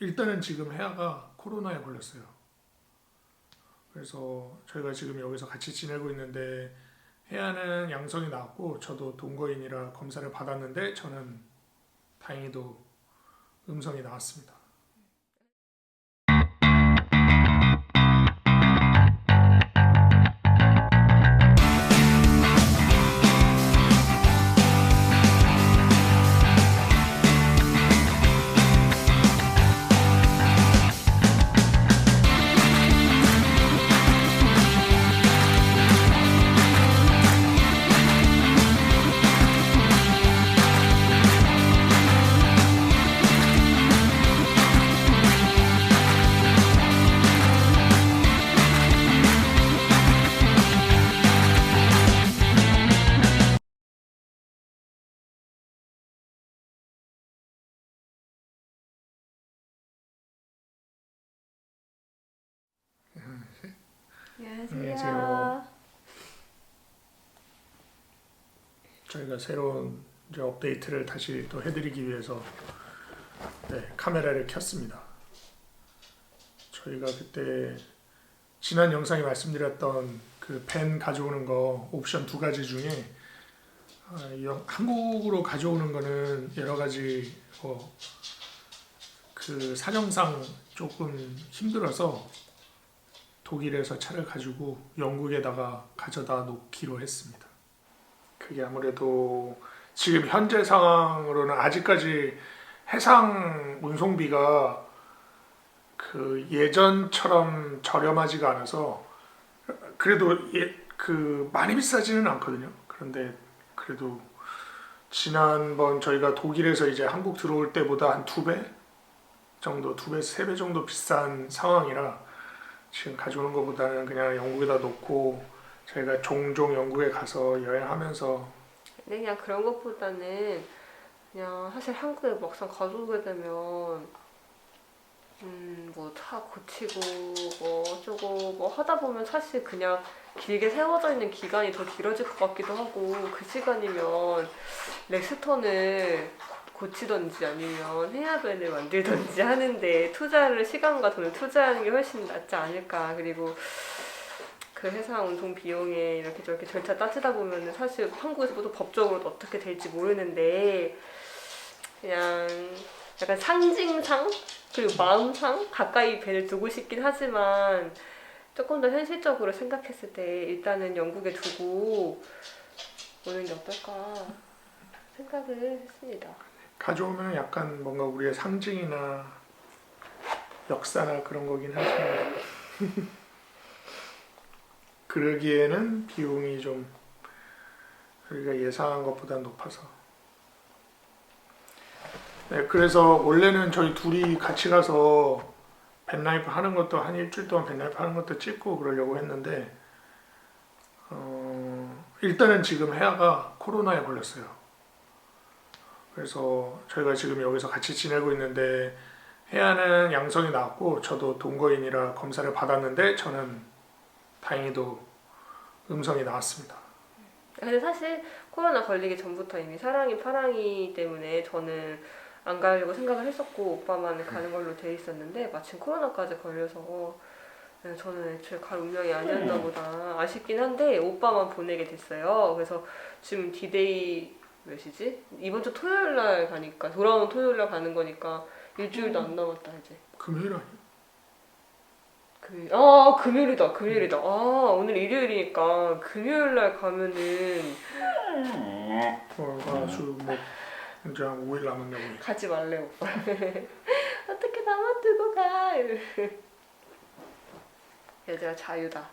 일단은 지금 혜아가 코로나에 걸렸어요. 그래서 저희가 지금 여기서 같이 지내고 있는데 혜아는 양성이 나왔고 저도 동거인이라 검사를 받았는데 저는 다행히도 음성이 나왔습니다. 안녕하세요. 안녕하세요. 저희가 새로운 이제 업데이트를 다시 또 해드리기 위해서 네, 카메라를 켰습니다. 저희가 그때 지난 영상에 말씀드렸던 그 펜 가져오는 거 옵션 두 가지 중에 아, 영- 한국으로 가져오는 거는 여러 가지 뭐그 사정상 조금 힘들어서 독일에서 차를 가지고 영국에다가 가져다 놓기로 했습니다. 그게 아무래도 지금 현재 상황으로는 아직까지 해상 운송비가 그 예전처럼 저렴하지가 않아서 그래도 예, 그 많이 비싸지는 않거든요. 그런데 그래도 지난번 저희가 독일에서 이제 한국 들어올 때보다 한 두 배 정도, 두 배, 세 배 정도 비싼 상황이라 지금 가져오는 것보다는 그냥 영국에다 놓고 저희가 종종 영국에 가서 여행하면서 근데 그냥 그런 것보다는 그냥 사실 한국에 막상 가져오게 되면 음뭐차 고치고 뭐 어쩌고 뭐 하다 보면 사실 그냥 길게 세워져 있는 기간이 더 길어질 것 같기도 하고 그 시간이면 렉스턴을 고치던지 아니면 헤어밴을 만들던지 하는데 투자를 시간과 돈을 투자하는 게 훨씬 낫지 않을까 그리고 그 해상 운송 비용에 이렇게 저렇게 절차 따지다 보면은 사실 한국에서도 법적으로 어떻게 될지 모르는데 그냥 약간 상징상 그리고 마음상 가까이 배를 두고 싶긴 하지만 조금 더 현실적으로 생각했을 때 일단은 영국에 두고 오는 게 어떨까 생각을 했습니다. 가져오면 약간 뭔가 우리의 상징이나 역사나 그런 거긴 하지만 그러기에는 비용이 좀 우리가 예상한 것보다 높아서 네, 그래서 원래는 저희 둘이 같이 가서 벤라이프 하는 것도 한 일주일 동안 벤라이프 하는 것도 찍고 그러려고 했는데 어, 일단은 지금 혜아가 코로나에 걸렸어요. 그래서 저희가 지금 여기서 같이 지내고 있는데 혜아는 양성이 나왔고 저도 동거인이라 검사를 받았는데 저는 다행히도 음성이 나왔습니다. 근데 사실 코로나 걸리기 전부터 이미 사랑이 파랑이 때문에 저는 안 가려고 생각을 했었고 오빠만 가는 걸로 돼 있었는데 마침 코로나까지 걸려서 네, 저는 애초에 갈 운명이 아니었나 보다 아쉽긴 한데 오빠만 보내게 됐어요. 그래서 지금 디데이 몇이지? 이번 주 토요일 날 가니까 돌아오는 토요일 날 가는 거니까 일주일도 안 남았다 이제. 금요일 아니야? 금요일. 아 금요일이다 금요일이다. 아 오늘 일요일이니까 금요일 날 가면은 어, 아주 뭐 이제 한 5일 남았냐고. 가지 말래 오빠. 어떻게 나만 두고 가? 여자가 자유다.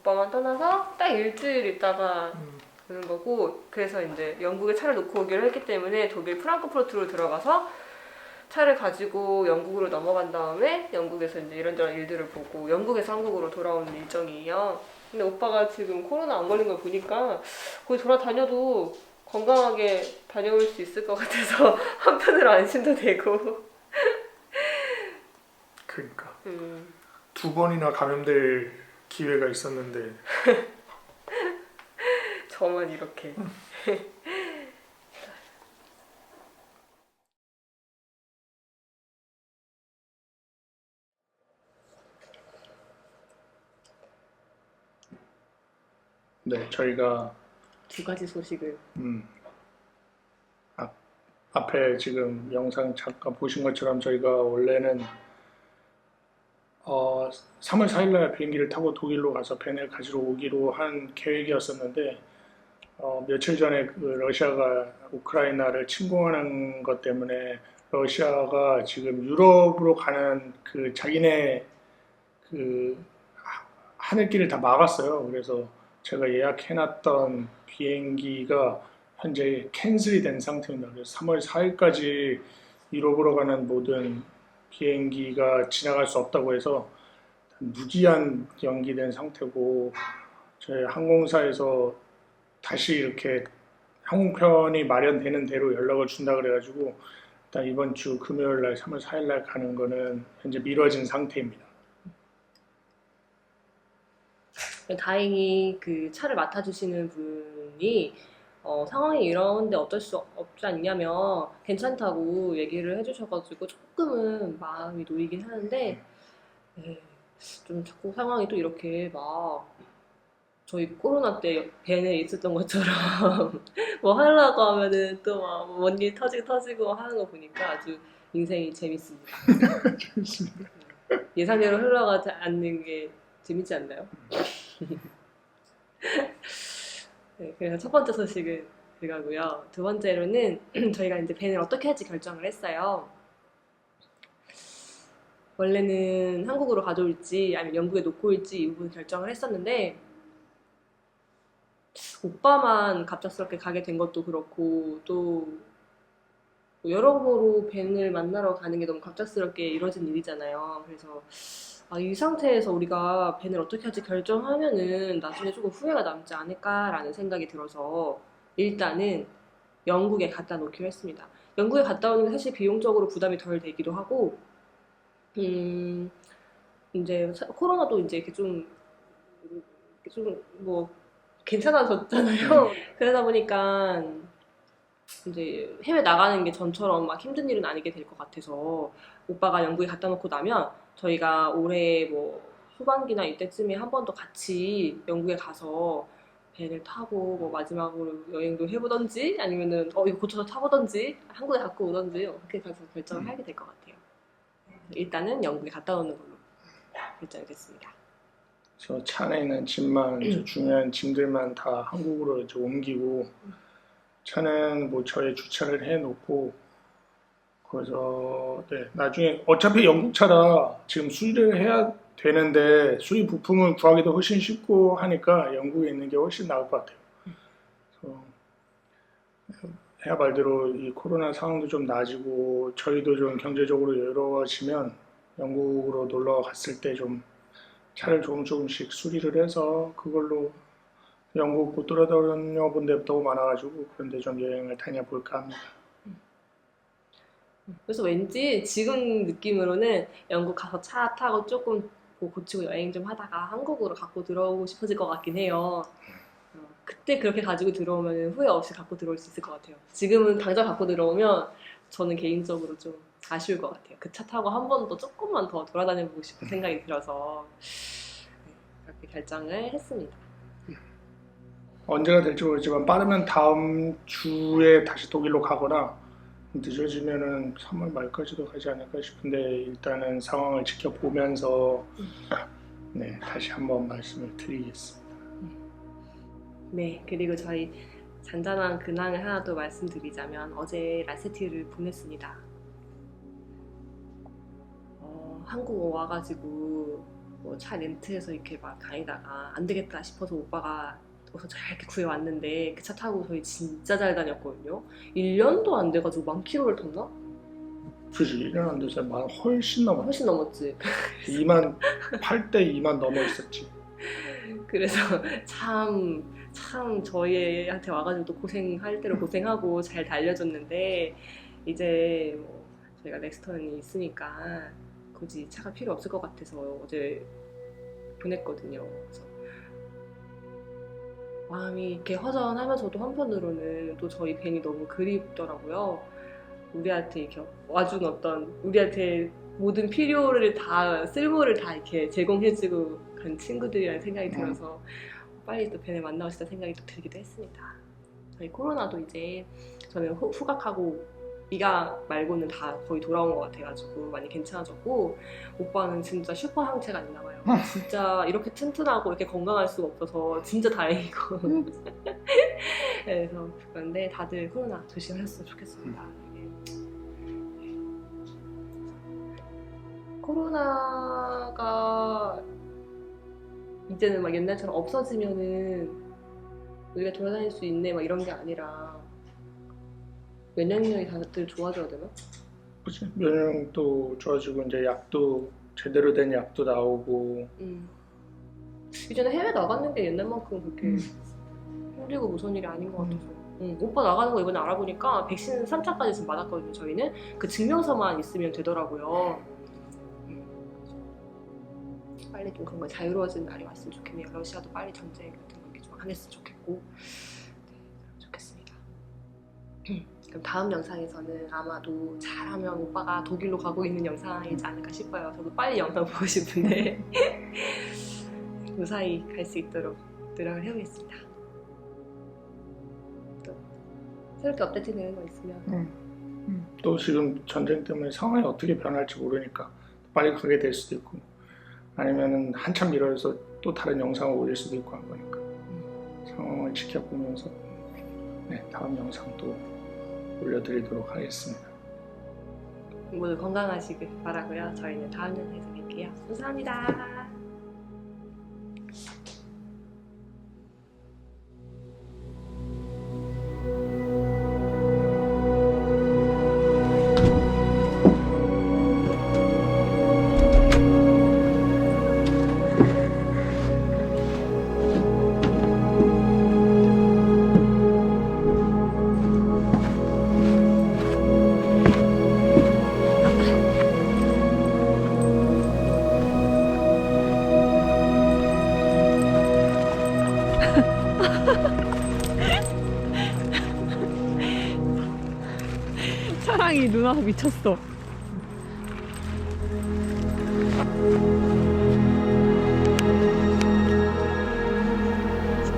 오빠만 떠나서 딱 일주일 있다가 음, 오는 거고 그래서 이제 영국에 차를 놓고 오기로 했기 때문에 독일 프랑크푸르트로 들어가서 차를 가지고 영국으로 넘어간 다음에 영국에서 이제 이런저런 일들을 보고 영국에서 한국으로 돌아오는 일정이에요. 근데 오빠가 지금 코로나 안 걸린 걸 보니까 거기 돌아다녀도 건강하게 다녀올 수 있을 것 같아서 한편으로 안심도 되고. 그러니까 음, 두 번이나 감염될 기회가 있었는데. 저만 이렇게. 음. 네 저희가 두 가지 소식을. 음, 아, 앞에 지금 영상 잠깐 보신 것처럼 저희가 원래는 어, 3월 4일날 비행기를 타고 독일로 가서 벤을 가지러 오기로 한 계획이었었는데 어, 며칠 전에 그 러시아가 우크라이나를 침공하는 것 때문에 러시아가 지금 유럽으로 가는 그 자기네 그 하- 하늘길을 다 막았어요. 그래서 제가 예약해놨던 비행기가 현재 캔슬이 된 상태입니다. 그래서 3월 4일까지 유럽으로 가는 모든 비행기가 지나갈 수 없다고 해서 무기한 연기된 상태고 저희 항공사에서 다시 이렇게 항공편이 마련되는 대로 연락을 준다 그래가지고 일단 이번 주 금요일 날 3월 4일 날 가는 거는 현재 미뤄진 상태입니다. 다행히 그 차를 맡아주시는 분이 어, 상황이 이런데 어쩔 수 없지 않냐면 괜찮다고 얘기를 해주셔가지고 조금은 마음이 놓이긴 하는데 네, 좀 자꾸 상황이 또 이렇게 막 저희 코로나 때 벤에 있었던 것처럼 뭐 하려고 하면은 또 막 뭔일 터지고 터지고 하는 거 보니까 아주 인생이 재밌습니다. 예상대로 흘러가지 않는 게 재밌지 않나요? 네, 그래서 첫 번째 소식은 그거고요. 두 번째로는 저희가 이제 밴을 어떻게 할지 결정을 했어요. 원래는 한국으로 가져올지 아니면 영국에 놓고 올지 이 부분 결정을 했었는데 오빠만 갑작스럽게 가게 된 것도 그렇고 또 여러모로 벤을 만나러 가는 게 너무 갑작스럽게 이루어진 일이잖아요. 그래서 아, 이 상태에서 우리가 벤을 어떻게 할지 결정하면은 나중에 조금 후회가 남지 않을까라는 생각이 들어서 일단은 영국에 갖다 놓기로 했습니다. 영국에 갔다 오는 게 사실 비용적으로 부담이 덜 되기도 하고, 음, 이제 사- 코로나도 이제 이렇게 좀, 좀 뭐, 괜찮아졌잖아요. 그러다 보니까 이제 해외 나가는 게 전처럼 막 힘든 일은 아니게 될 것 같아서 오빠가 영국에 갔다 놓고 나면 저희가 올해 뭐 후반기나 이때쯤에 한 번 더 같이 영국에 가서 배를 타고 뭐 마지막으로 여행도 해보던지 아니면은 어 이거 고쳐서 타보던지 한국에 갖고 오던지 그렇게 가서 결정을 하게 될 것 같아요. 일단은 영국에 갔다 오는 걸로 됐습니다. 저차 안에 있는 짐만 저 중요한 짐들만 다 한국으로 이제 옮기고 차는 뭐 저의 주차를 해놓고 그래서 네, 나중에 어차피 영국 차라 지금 수리를 해야 되는데 수리 부품을 구하기도 훨씬 쉽고 하니까 영국에 있는 게 훨씬 나을 것 같아요. 그래서 해야 말대로 이 코로나 상황도 좀 나아지고 저희도 좀 경제적으로 여유로워지면 영국으로 놀러 갔을 때 좀 차를 조금 조금씩 수리를 해서 그걸로 영국 못 돌아다녀 본 데도 너무 많아가지고 그런데 좀 여행을 다녀볼까 합니다. 그래서 왠지 지금 느낌으로는 영국 가서 차 타고 조금 뭐 고치고 여행 좀 하다가 한국으로 갖고 들어오고 싶어질 것 같긴 해요. 어, 그때 그렇게 가지고 들어오면 후회 없이 갖고 들어올 수 있을 것 같아요. 지금은 당장 갖고 들어오면 저는 개인적으로 좀 아쉬울 것 같아요. 그 차 타고 한 번 더 조금만 더 돌아다녀보고 싶은 생각이 들어서 네, 그렇게 결정을 했습니다. 언제가 될지 모르지만 빠르면 다음 주에 다시 독일로 가거나 늦어지면은 3월 말까지도 가지 않을까 싶은데 일단은 상황을 지켜보면서 네 다시 한번 말씀을 드리겠습니다. 네, 그리고 저희 잔잔한 근황을 하나 더 말씀드리자면 어제 라세티를 보냈습니다. 어, 한국 와가지고 뭐 차 렌트해서 이렇게 막 다니다가 안 되겠다 싶어서 오빠가 어서 잘 이렇게 구해왔는데 그 차 타고 저희 진짜 잘 다녔거든요. 1년도 안 돼가지고 만 킬로를 탔나? 그지 1년 안 돼서 만 훨씬 넘었지. 훨씬 넘었지. 2만 8대 2만 넘어 있었지. 그래서 참, 참 저희한테 와가지고 또 고생할 대로 고생하고 잘 달려줬는데 이제 뭐 저희가 넥스턴이 있으니까 굳이 차가 필요 없을 것 같아서 어제 보냈거든요. 그래서 마음이 이렇게 허전하면서도 한편으로는 또 저희 벤이 너무 그립더라고요. 우리한테 이렇게 와준 어떤 우리한테 모든 필요를 다 쓸모를 다 이렇게 제공해주고 간 친구들이라는 생각이 들어서 빨리 또 벤을 만나고 싶다 생각이 또 들기도 했습니다. 저희 코로나도 이제 저는 후, 후각하고 미각 말고는 다 거의 돌아온 것 같아가지고 많이 괜찮아졌고 오빠는 진짜 슈퍼 상체가 있나 봐요. 진짜 이렇게 튼튼하고 이렇게 건강할 수가 없어서 진짜 다행이고 그래서 그런데 다들 코로나 조심하셨으면 좋겠습니다. 이게 코로나가 이제는 막 옛날처럼 없어지면은 우리가 돌아다닐 수 있네 막 이런 게 아니라 면역력이 다들 좋아져야 되나? 그치? 면역도 좋아지고 이제 약도 제대로 된 약도 나오고 음. 이제는 해외 나가는 게 옛날만큼 그렇게 음. 힘들고 무서운 일이 아닌 것 같아서. 응, 오빠 나가는 거 이번에 알아보니까 백신 3차까지 지금 맞았거든요. 저희는 그 증명서만 있으면 되더라고요. 음. 빨리 좀 그런 거 자유로워지는 날이 왔으면 좋겠네요. 러시아도 빨리 전쟁 같은 거좀 안 했으면 좋겠고, 네, 좋겠습니다. 그럼 다음 영상에서는 아마도 잘하면 오빠가 독일로 가고 있는 영상이지 않을까 싶어요. 저도 빨리 영상 보고 싶은데 무사히 갈 수 있도록 노력을 해보겠습니다. 또 새롭게 업데이트 되는 거 있으면 음, 또 지금 전쟁 때문에 상황이 어떻게 변할지 모르니까 빨리 가게 될 수도 있고 아니면은 한참 미뤄서 또 다른 영상을 올릴 수도 있고 한 거니까 상황을 지켜보면서 네, 다음 영상도 올려드리도록 하겠습니다. 모두 건강하시길 바라고요. 저희는 다음 영상에서 뵐게요. 감사합니다. 사랑이 누나가 미쳤어.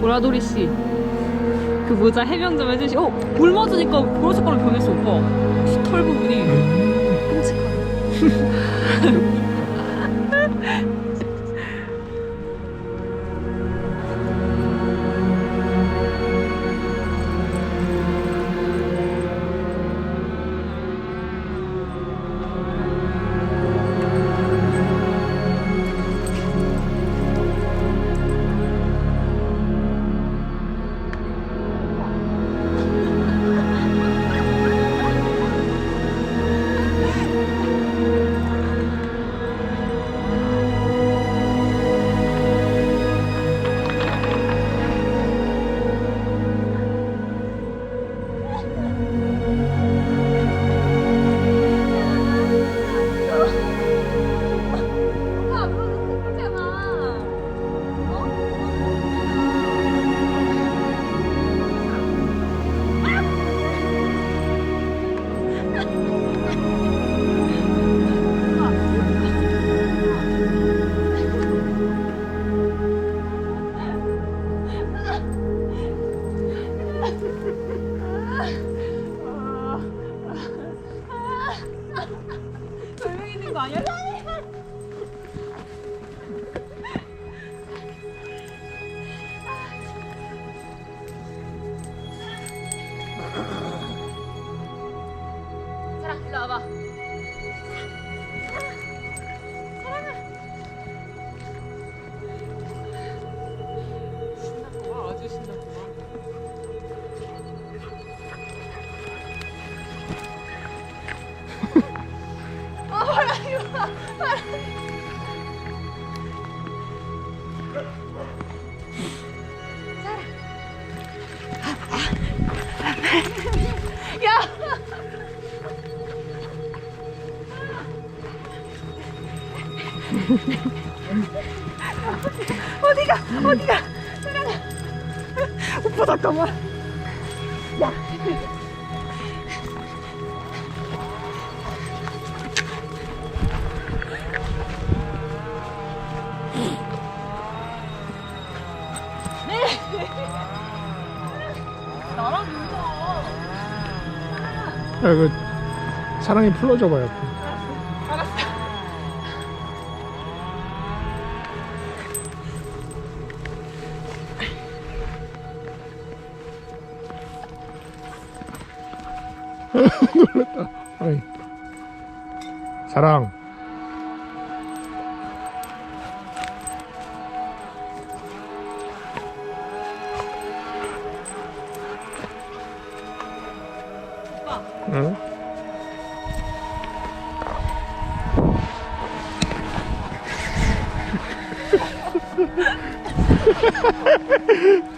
보라돌이 씨, 그 모자 해명 좀 해주시. 어, 물 맞으니까 보라색깔로 변했어 오빠. 털 부분이 끔찍하네. 잠깐만. 야. 나랑 붙어. 야, 그 사랑이 풀어줘봐요. 놀랐다. 아이. 사랑. 응?